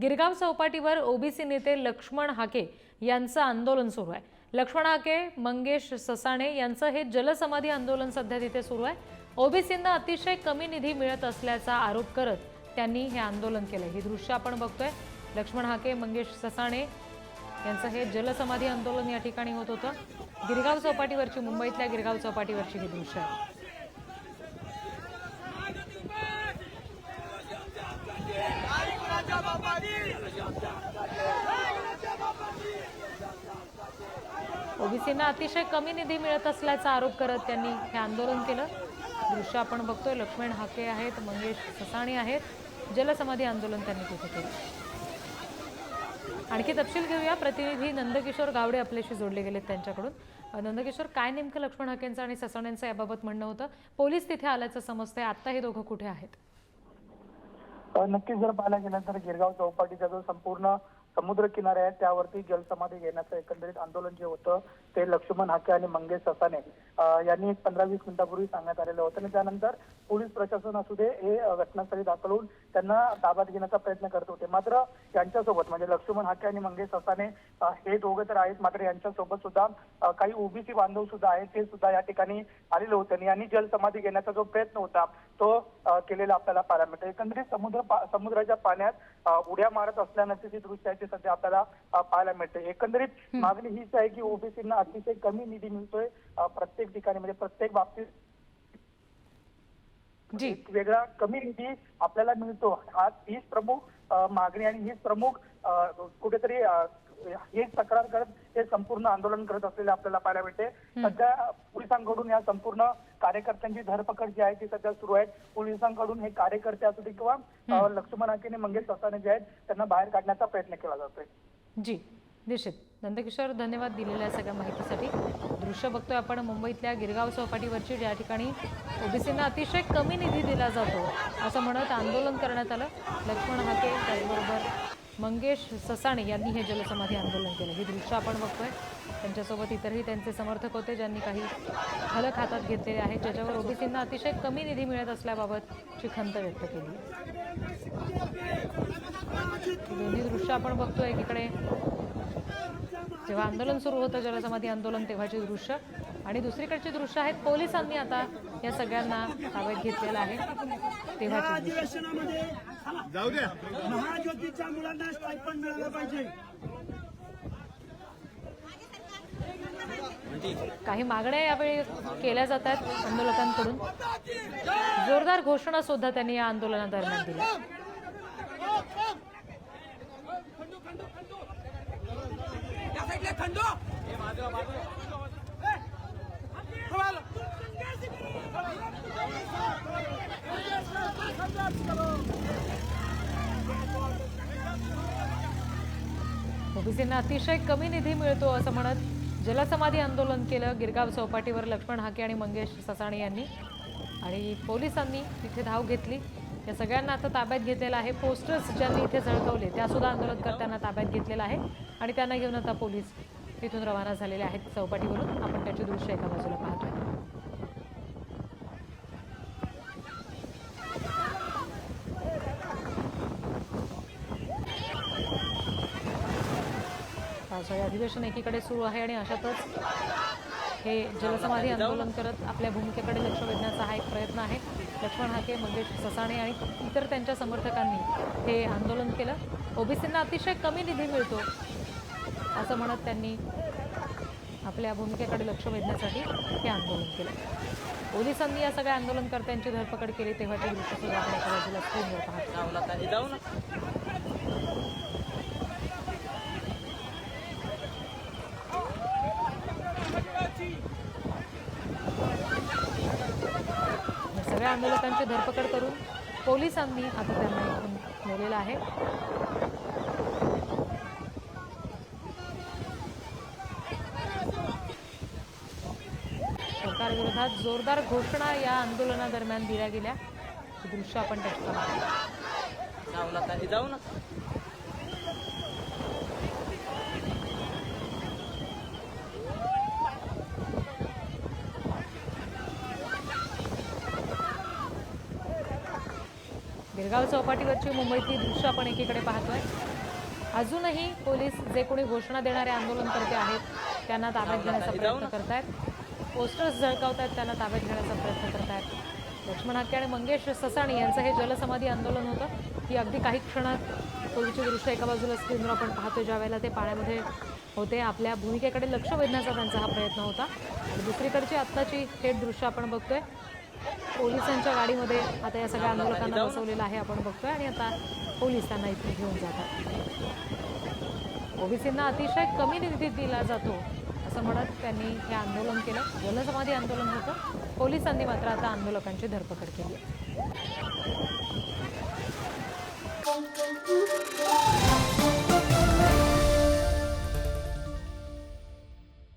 गिरगाव चौपाटीवर ओबीसी नेते लक्ष्मण हाके यांचं आंदोलन सुरू आहे. लक्ष्मण हाके मंगेश ससाणे यांचं हे जलसमाधी आंदोलन सध्या तिथे सुरू आहे. ओबीसींना अतिशय कमी निधी मिळत असल्याचा आरोप करत त्यांनी हे आंदोलन केलं ही दृश्य आपण बघतोय. लक्ष्मण हाके मंगेश ससाणे यांचं हे जलसमाधी आंदोलन या ठिकाणी होत होतं. गिरगाव चौपाटीवरची मुंबईतल्या गिरगाव चौपाटीवरची ही दृश्य आहे. ओबीसींना अतिशय कमी निधी मिळत असल्याचा आरोप करत त्यांनी हे आंदोलन केलं. दृश्य आपण बघतोय लक्ष्मण हाके आहेत मंगेश ससाणी आहेत. जलसमाधी आंदोलन त्यांनी तिथे केलं. आणखी तपशील घेऊया. प्रतिनिधी नंदकिशोर गावडे आपल्याशी जोडले गेलेत त्यांच्याकडून. नंदकिशोर काय नेमकं लक्ष्मण हाकेंचं आणि ससाण्यांचं याबाबत म्हणणं होतं? पोलीस तिथे आल्याचं समजतंय. आत्ता हे दोघं कुठे आहेत? नक्कीच जर पाहायला गेलं तर गिरगाव चौपाटीचा जो संपूर्ण समुद्र किनारा आहे त्यावरती जलसमाधी घेण्याचं एकंदरीत आंदोलन जे होतं ते लक्ष्मण हाके आणि मंगेश ससाने यांनी एक पंधरा वीस मिनिटापूर्वी सांगण्यात आलेलं होतं. आणि त्यानंतर पोलीस प्रशासन असू दे हे घटनास्थळी दाखल होऊन त्यांना ताब्यात घेण्याचा प्रयत्न करत होते. मात्र यांच्यासोबत म्हणजे लक्ष्मण हाके आणि मंगेश ससाने हे दोघे तर आहेत. मात्र यांच्यासोबत सुद्धा काही ओबीसी बांधव सुद्धा आहेत. ते सुद्धा या ठिकाणी आलेले होते. आणि यांनी जलसमाधी घेण्याचा जो प्रयत्न होता तो केलेला आपल्याला पाहायला मिळतो. एकंदरीत समुद्र पा- समुद्राच्या पाण्यात उड्या मारत असल्यानंतर जी दृश्य आहे ते सध्या आपल्याला पाहायला मिळते. एकंदरीत मागणी हीच आहे की ओबीसींना अतिशय कमी निधी मिळतोय प्रत्येक ठिकाणी. म्हणजे प्रत्येक बाबतीत जी. वेगळा कमी निधी आपल्याला मिळतो. हा हीच प्रमुख मागणी आणि हीच प्रमुख कुठेतरी हेच तक्रार करत हे संपूर्ण आंदोलन करत असलेले आपल्याला पाहायला मिळते. सध्या पोलिसांकडून या संपूर्ण कार्यकर्त्यांची धरपकड जी आहे ती सध्या सुरू आहे. पोलिसांकडून हे कार्यकर्ते असू दे किंवा लक्ष्मण हाकेने मंगेश ससाने जे आहेत त्यांना बाहेर काढण्याचा प्रयत्न केला जातोय. जी निश्चित. नंदकिशोर धन्यवाद दिलेल्या सगळ्या माहितीसाठी. दृश्य बघतोय आपण मुंबईतल्या गिरगाव चौपाटीवरची ज्या ठिकाणी ओबीसींना अतिशय कमी निधी दिला जातो असं म्हणत आंदोलन करण्यात आलं. लक्ष्मण हाके त्याचबरोबर मंगेश ससाणे यांनी हे जलसमाधी आंदोलन केलं. ही दृश्य आपण बघतोय. त्यांच्यासोबत इतरही त्यांचे समर्थक होते ज्यांनी काही फलक हातात घेतलेले आहेत ज्याच्यावर ओबीसींना अतिशय कमी निधी मिळत असल्याबाबतची खंत व्यक्त केली. दोन्ही दृश्य आपण बघतोय एकीकडे. जेव्हा आंदोलन सुरू होतं जलसमाधी आंदोलन तेव्हाची दृश्य. आणि दुसरीकडची दृश्य आहेत पोलिसांनी आता या सगळ्यांना ताब्यात घेतलेलं आहे. तेव्हाची अधिवेशनामध्ये जाऊ द्या. महाज्योतीच्या मुलांना स्टायपंड मिळालं पाहिजे. काही मागण्या यावेळी केल्या जातात आंदोलकांकडून. जोरदार घोषणा सुद्धा त्यांनी या आंदोलनादरम्यान दिल्या. ओबीसींना अतिशय कमी निधी मिळतो असं म्हणत जलसमाधी आंदोलन केलं गिरगाव चौपाटीवर लक्ष्मण हाके आणि मंगेश ससाणे यांनी. आणि पोलिसांनी तिथे धाव घेतली. या सगळ्यांना आता ताब्यात घेतलेलं आहे. पोस्टर्स ज्यांनी इथे झळकवले त्यासुद्धा आंदोलनकर्त्यांना ताब्यात घेतलेलं आहे. आणि त्यांना घेऊन आता पोलीस तिथून रवाना झालेले आहेत चौपाटीवरून. आपण त्याची दृश्य एका बाजूला पाहतोय. पावसाळी अधिवेशन एकीकडे सुरू आहे आणि अशातच हे जलसमाधी आंदोलन करत आपल्या भूमिकेकडे लक्ष वेधण्याचा हा एक प्रयत्न आहे. लक्ष्मण हाके मंगेश ससाणे आणि इतर त्यांच्या समर्थकांनी हे आंदोलन केलं. ओबीसींना अतिशय कमी निधी मिळतो असं म्हणत त्यांनी आपल्या भूमिकेकडे लक्ष वेधण्यासाठी हे आंदोलन केलं. पोलिसांनी या सगळ्या आंदोलनकर्त्यांची धरपकड केली तेव्हाची दृश्य सुद्धा आपण एका बाजूला स्क्रीनवर पाहतो जाऊ ना या सगळ्या आंदोलकांची धरपकड करून पोलिसांनी आता त्यांना इथून नेलेलं आहे. सरकारविरोधात जोरदार घोषणा या आंदोलनादरम्यान दिल्या गेल्या. दृश्य आपण त्याच्यात जाऊ ना. गिरगाव चौपाटीवरची मुंबईतली दृश्य आपण एकीकडे पाहतोय. अजूनही पोलीस जे कोणी घोषणा देणारे आंदोलनकर्ते आहेत त्यांना ताब्यात घेण्याचा प्रयत्न करतायत. पोस्टर्स झळकावत आहेत त्यांना ताब्यात घेण्याचा प्रयत्न करतायत. लक्ष्मण हाके आणि मंगेश ससाणी यांचं हे जलसमाधी आंदोलन होतं. ही अगदी काही क्षणात पूर्वीची दृश्य एका बाजूला स्क्रीनवर आपण पाहतो ज्या वेळेला ते पाण्यामध्ये होते. आपल्या भूमिकेकडे लक्ष वेधण्याचा त्यांचा हा प्रयत्न होता. दुसरीकडची आत्ताची थेट दृश्य आपण बघतोय. पोलिसांच्या गाडीमध्ये आता या सगळ्या आंदोलकांना बसवलेलं आहे आपण बघतोय. आणि आता पोलीस त्यांना इथे घेऊन जातात. ओबीसींना अतिशय कमी निधी दिला जातो असं म्हणत त्यांनी हे आंदोलन केलं. जलसमाधी आंदोलन होतं. पोलिसांनी मात्र आता आंदोलकांची धरपकड केली आहे.